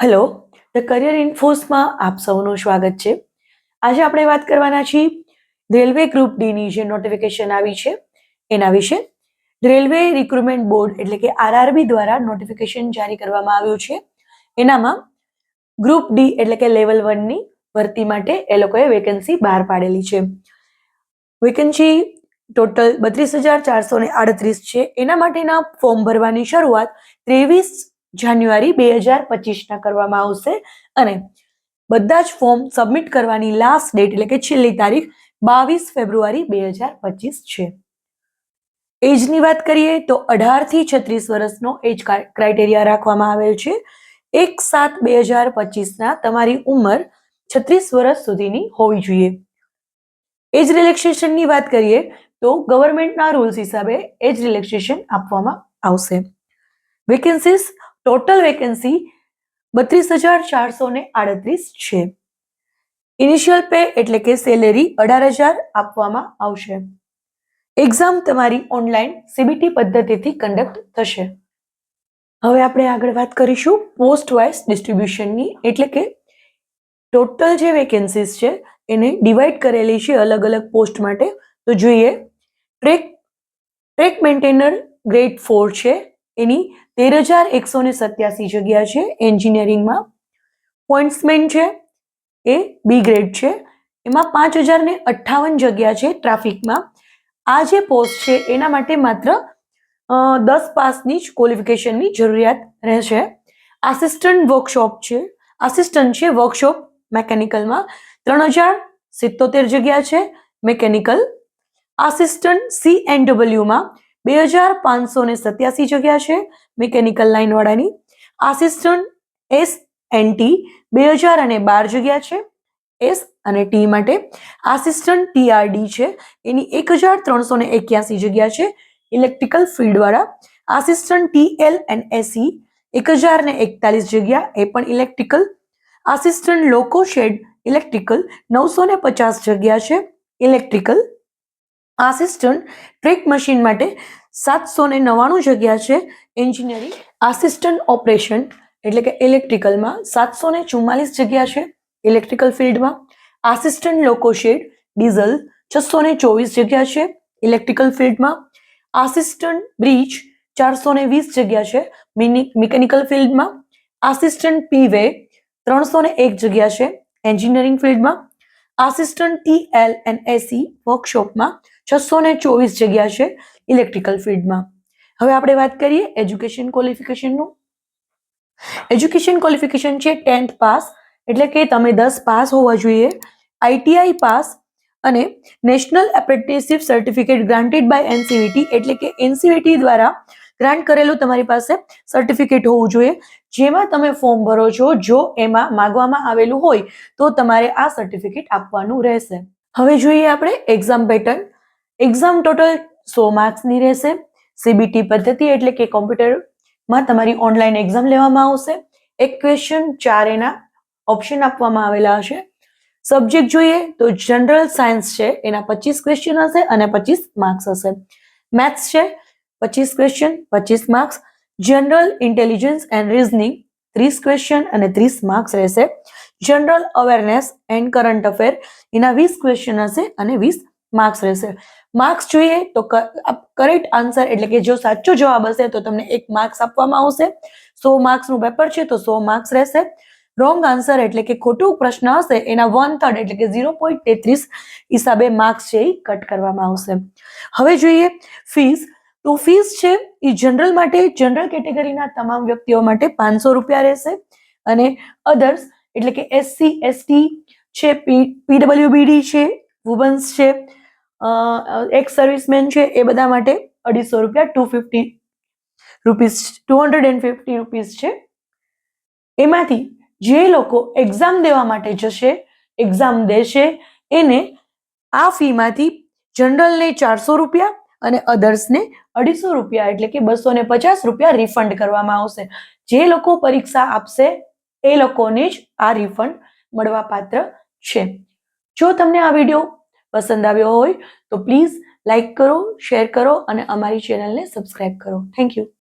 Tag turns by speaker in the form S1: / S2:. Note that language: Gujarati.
S1: હેલો ધ કરિયર ઇન્ફોસમાં આપ સૌનું સ્વાગત છે. આજે આપણે વાત કરવાના છીએ રેલવે ગ્રુપ ડીની જે નોટિફિકેશન આવી છે, એના વિશે. રેલવે રિક્રુટમેન્ટ બોર્ડ એટલે કે આરઆરબી દ્વારા નોટિફિકેશન જારી કરવામાં આવ્યું છે. એનામાં ગ્રુપ ડી એટલે કે લેવલ વનની ભરતી માટે એ લોકોએ વેકેન્સી બહાર પાડેલી છે. વેકેન્સી ટોટલ બત્રીસ હજાર ચારસો ને આડત્રીસ છે. એના માટેના ફોર્મ ભરવાની શરૂઆત ત્રેવીસ જાન્યુઆરી બે હજાર પચીસના કરવામાં આવશે. અને બધા જ ફોર્મ સબમિટ કરવાની લાસ્ટ ડેટ એટલે કે છેલ્લી તારીખ બાવીસ ફેબ્રુઆરી બે હજાર પચીસ છે. એજની વાત કરીએ તો અઢારથી છત્રીસ વર્ષનો એજ ક્રાઇટેરિયા રાખવામાં આવેલ છે. એક સાત બે હજાર પચીસના તમારી ઉંમર છત્રીસ વર્ષ સુધીની હોવી જોઈએ. એજ રિલેક્સેશનની વાત કરીએ તો ગવર્મેન્ટના રૂલ્સ હિસાબે એજ રિલેક્સેશન આપવામાં આવશે. વેકેન્સીસ ટોટલ વેકેન્સી બત્રીસ હજાર ચારસો ને આડત્રીસ છે. ઇનિશિયલ પે એટલે કે સેલેરી અઢાર હજાર આપવામાં આવશે. એક્ઝામ તમારી ઓનલાઈન સીબીટી પદ્ધતિથી કન્ડક્ટ થશે. હવે આપણે આગળ વાત કરીશું પોસ્ટ વાઇઝ ડિસ્ટ્રીબ્યુશનની એટલે કે ટોટલ જે વેકેન્સીસ છે, એને ડિવાઈડ કરેલી છે અલગ અલગ પોસ્ટ માટે. તો જોઈએ track track maintainer grade four છે. એની તેર હજાર એકસો ને સત્યાસી જગ્યા છે એન્જિનિયરિંગમાં. પોઈન્ટ્સમેન છે એ બી ગ્રેડ છે. એમાં પાંચ હજાર ને અઠ્ઠાવન જગ્યા છે ટ્રાફિકમાં. આ જે પોસ્ટ છે એના માટે માત્ર દસ પાસની જ ક્વોલિફિકેશનની જરૂરિયાત રહેશે. આસિસ્ટન્ટ વર્કશોપ છે. આસિસ્ટન્ટ છે વર્કશોપ મેકેનિકલમાં. ત્રણ હજાર સિત્તોતેર જગ્યા છે મેકેનિકલ. આસિસ્ટન્ટ સી એન્ડ ડબલ્યુમાં બે હજાર પાંચસો ને સત્યાસી જગ્યા છે મિકેનિકલ લાઇનવાળાની. આસિસ્ટન્ટ એસ એન ટી બે હજાર અને બાર જગ્યા છે. એસ અને ટી માટે આસિસ્ટન્ટ ટીઆરડી છે. એની એક હજાર ત્રણસો ને એક્યાસી જગ્યા છે electrical ફિલ્ડવાળા. Assistant T L and AC એક હજાર ને એકતાલીસ જગ્યા એ પણ electrical. Assistant loco shed electrical નવસો ને પચાસ જગ્યા છે ઇલેક્ટ્રિકલ. આસિસ્ટન્ટ ટ્રેક મશીન માટે સાતસો ને નવ્વાણું જગ્યા છે એન્જિનિયરિંગ આસિસ્ટન્ટ ઓપરેશન, એટલે કે ઇલેક્ટ્રિકલમાં સાતસો ને ચુમ્માલીસ જગ્યા છે ઇલેક્ટ્રિકલ ફિલ્ડમાં. આસિસ્ટન્ટ લોકોશેડ ડીઝલ છસો ને ચોવીસ જગ્યા છે ઇલેક્ટ્રિકલ ફિલ્ડમાં. આસિસ્ટન્ટ બ્રિજ ચારસો ને વીસ જગ્યા છે મિકેનિકલ ફિલ્ડમાં. આસિસ્ટન્ટ પીવે ત્રણસો ને એક જગ્યા છે એન્જિનિયરિંગ ફિલ્ડમાં. Assistant T L and AC વર્કશોપમાં છસો ને ચોવીસ જગ્યા છે ઇલેક્ટ્રિકલ ફિલ્ડમાં હવે આપણે વાત કરીએ એજ્યુકેશન ક્વોલિફિકેશનનું એજ્યુકેશન ક્વોલિફિકેશન છે ટેન્થ પાસ, એટલે કે તમે દસ પાસ હોવા જોઈએ. આઈટીઆઈ પાસ અને national apprenticeship certificate granted by NCVT એટલે કે એનસીવીટી દ્વારા ગ્રાન્ટ કરેલું તમારી પાસે સર્ટિફિકેટ હોવું જોઈએ. જેમાં તમે ફોર્મ ભરો છો, જો એમાં માગવામાં આવેલું હોય, તો તમારે આ સર્ટિફિકેટ આપવાનું રહેશે. હવે જોઈએ આપણે એક્ઝામ પેટર્ન એક્ઝામ ટોટલ સો માર્ક્સની રહેશે. સીબીટી પદ્ધતિ એટલે કે કોમ્પ્યુટરમાં તમારી ઓનલાઈન એક્ઝામ લેવામાં આવશે. એક ક્વેશ્ચન ચાર એના ઓપ્શન આપવામાં આવેલા હશે. સબ્જેક્ટ જોઈએ તો જનરલ સાયન્સ છે. એના પચીસ ક્વેશ્ચન હશે અને પચીસ માર્ક્સ હશે. મેથ્સ છે, પચીસ ક્વેશ્ચન પચીસ marks general intelligence and reasoning ત્રીસ ક્વેશ્ચન અને ત્રીસ માર્ક્સ રહેશે. General awareness and current affair એના વીસ ક્વેશ્ચન હશે અને વીસ માર્ક્સ રહેશે. માર્ક્સ જોઈએ તો કરેક્ટ આન્સર એટલે કે જો સાચો જવાબ હશે તો તમને એક માર્ક્સ આપવામાં આવશે. સો માર્ક્સનું પેપર છે તો સો માર્ક્સ રહેશે. રોંગ આન્સર એટલે કે ખોટું પ્રશ્ન હશે એના વન થર્ડ એટલે કે ઝીરો પોઈન્ટ તેત્રીસ હિસાબે માર્ક્સ છે એ કટ કરવામાં આવશે. હવે જોઈએ ફીસ. તો ફીસ છે એ જનરલ માટે, જનરલ કેટેગરીના તમામ વ્યક્તિઓ માટે પાંચસો રૂપિયા રહેશે. અને અધર્સ એટલે કે એસસી, એસટી છે, પી, પીડબ્લ્યુબીડી છે, વુમન્સ છે એક્સ સર્વિસમેન છે, એ બધા માટે અઢીસો રૂપિયા two fifty rupees two hundred and fifty rupees છે. એમાંથી જે લોકો એક્ઝામ દેવા માટે જશે એક્ઝામ દેશે, એને આ ફીમાંથી જનરલને ચારસો રૂપિયા અને અધર્સને અઢીસો રૂપિયા, એટલે કે બસો ને પચાસ રૂપિયા રિફંડ કરવામાં આવશે. જે લોકો પરીક્ષા આપશે, એ લોકોને જ આ રિફંડ મળવા પાત્ર છે. જો તમને આ વીડિયો પસંદ આવ્યો હોય તો પ્લીઝ લાઈક કરો, શેર કરો અને અમારી ચેનલને સબસ્ક્રાઈબ કરો. Thank you